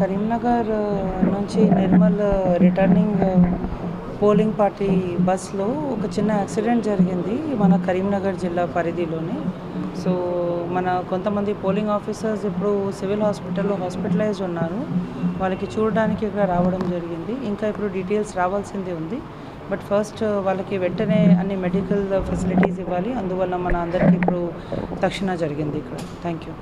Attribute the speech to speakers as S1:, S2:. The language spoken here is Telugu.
S1: కరీంనగర్ నుంచి నిర్మల్ రిటర్నింగ్ పోలింగ్ పార్టీ బస్లో ఒక చిన్న యాక్సిడెంట్ జరిగింది మన కరీంనగర్ జిల్లా పరిధిలోనే. సో మన కొంతమంది పోలింగ్ ఆఫీసర్స్ ఇప్పుడు సివిల్ హాస్పిటల్లో హాస్పిటలైజ్ ఉన్నారు. వాళ్ళకి చూడడానికి ఇక్కడ రావడం జరిగింది. ఇంకా ఇప్పుడు డీటెయిల్స్ రావాల్సింది ఉంది. బట్ ఫస్ట్ వాళ్ళకి వెంటనే అన్ని మెడికల్ ఫెసిలిటీస్ ఇవ్వాలి. అందువల్ల మన అందరికీ ఇప్పుడు తక్షణ జరిగింది ఇక్కడ. Thank you.